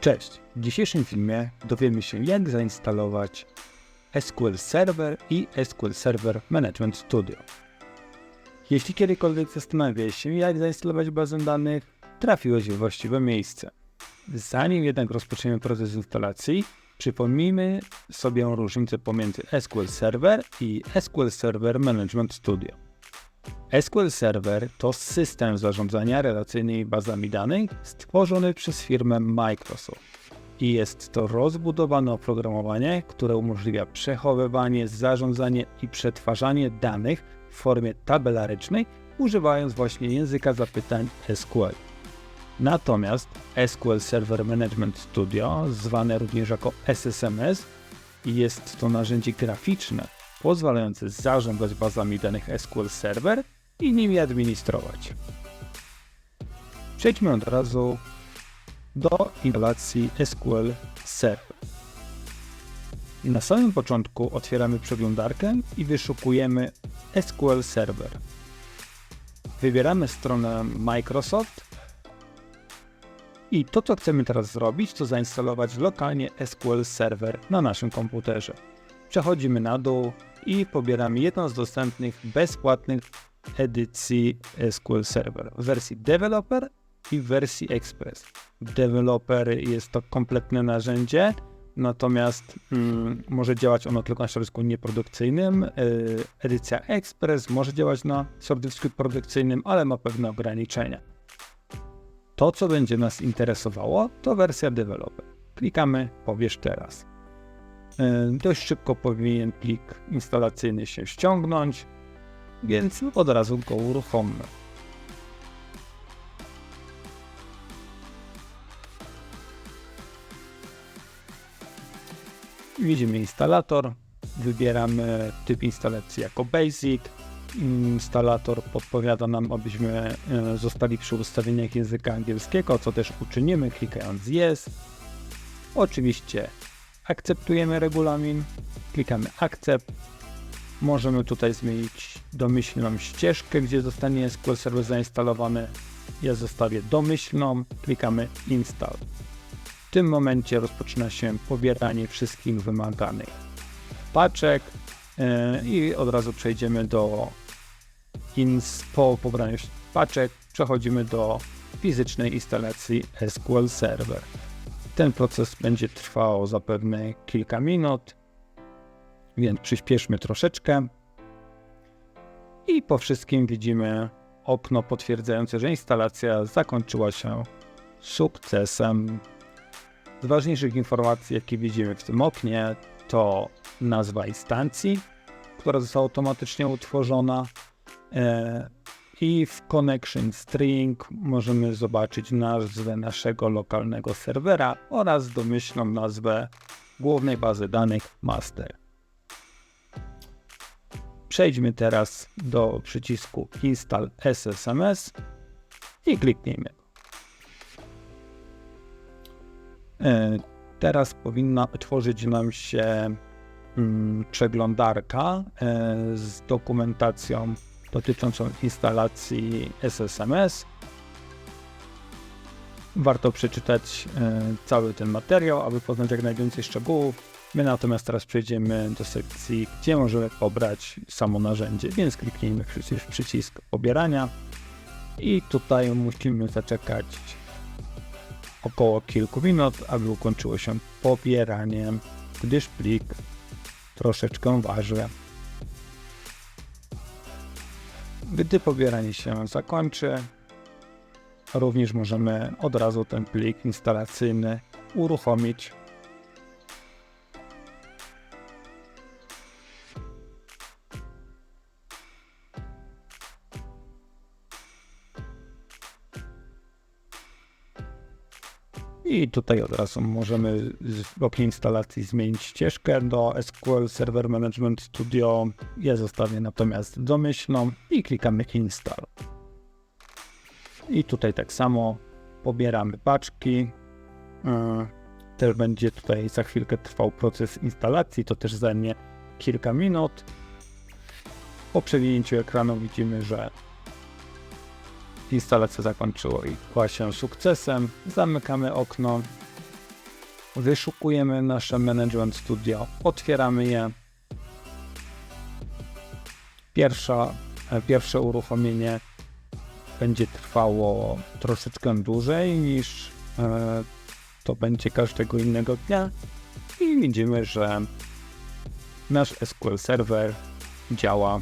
Cześć! W dzisiejszym filmie dowiemy się jak zainstalować SQL Server i SQL Server Management Studio. Jeśli kiedykolwiek zastanawiałeś się jak zainstalować bazę danych, trafiłeś w właściwe miejsce. Zanim jednak rozpoczniemy proces instalacji, przypomnijmy sobie różnicę pomiędzy SQL Server i SQL Server Management Studio. SQL Server to system zarządzania relacyjnymi bazami danych stworzony przez firmę Microsoft. I jest to rozbudowane oprogramowanie, które umożliwia przechowywanie, zarządzanie i przetwarzanie danych w formie tabelarycznej, używając właśnie języka zapytań SQL. Natomiast SQL Server Management Studio, zwane również jako SSMS, jest to narzędzie graficzne pozwalające zarządzać bazami danych SQL Server i nimi administrować. Przejdźmy od razu do instalacji SQL Server. Na samym początku otwieramy przeglądarkę i wyszukujemy SQL Server. Wybieramy stronę Microsoft i to, co chcemy teraz zrobić, to zainstalować lokalnie SQL Server na naszym komputerze. Przechodzimy na dół i pobieramy jedną z dostępnych bezpłatnych edycji SQL Server w wersji Developer i w wersji Express. Developer jest to kompletne narzędzie, natomiast mm, może działać ono tylko na środowisku nieprodukcyjnym. Yy, edycja Express może działać na środowisku produkcyjnym, ale ma pewne ograniczenia. To, co będzie nas interesowało, to wersja Developer. Klikamy Pobierz teraz. Yy, dość szybko powinien plik instalacyjny się ściągnąć więc od razu go uruchommy. Widzimy instalator, wybieramy typ instalacji jako Basic. Instalator podpowiada nam, abyśmy e, zostali przy ustawieniach języka angielskiego, co też uczynimy klikając Yes. Oczywiście akceptujemy regulamin, klikamy Accept Możemy tutaj zmienić domyślną ścieżkę, gdzie zostanie SQL Server zainstalowany. Ja zostawię domyślną, klikamy Install. W tym momencie rozpoczyna się pobieranie wszystkich wymaganych paczek yy, i od razu przejdziemy do ins po pobraniu paczek przechodzimy do fizycznej instalacji SQL Server. Ten proces będzie trwał zapewne kilka minut więc przyspieszmy troszeczkę. I po wszystkim widzimy okno potwierdzające, że instalacja zakończyła się sukcesem. Z ważniejszych informacji, jakie widzimy w tym oknie, to nazwa instancji, która została automatycznie utworzona. E, I w connection string możemy zobaczyć nazwę naszego lokalnego serwera oraz domyślną nazwę głównej bazy danych master. Przejdźmy teraz do przycisku Install SSMS i kliknijmy. E, teraz powinna otworzyć nam się mm, przeglądarka e, z dokumentacją dotyczącą instalacji SSMS. Warto przeczytać e, cały ten materiał, aby poznać jak najwięcej szczegółów. My natomiast teraz przejdziemy do sekcji, gdzie możemy pobrać samo narzędzie, więc kliknijmy w przycisk pobierania i tutaj musimy zaczekać około kilku minut, aby ukończyło się pobieranie, gdyż plik troszeczkę waży. Gdy pobieranie się zakończy, również możemy od razu ten plik instalacyjny uruchomić I tutaj od razu możemy w oknie instalacji zmienić ścieżkę do SQL Server Management Studio. Ja zostawię natomiast domyślną i klikamy Install. I tutaj tak samo pobieramy paczki. E, też będzie tutaj za chwilkę trwał proces instalacji, to też zajmie kilka minut. Po przewinięciu ekranu widzimy, że Instalacja zakończyła się sukcesem. Zamykamy okno wyszukujemy nasze Management Studio, otwieramy je. Pierwsza, e, pierwsze uruchomienie będzie trwało troszeczkę dłużej niż e, to będzie każdego innego dnia i widzimy, że nasz SQL Server działa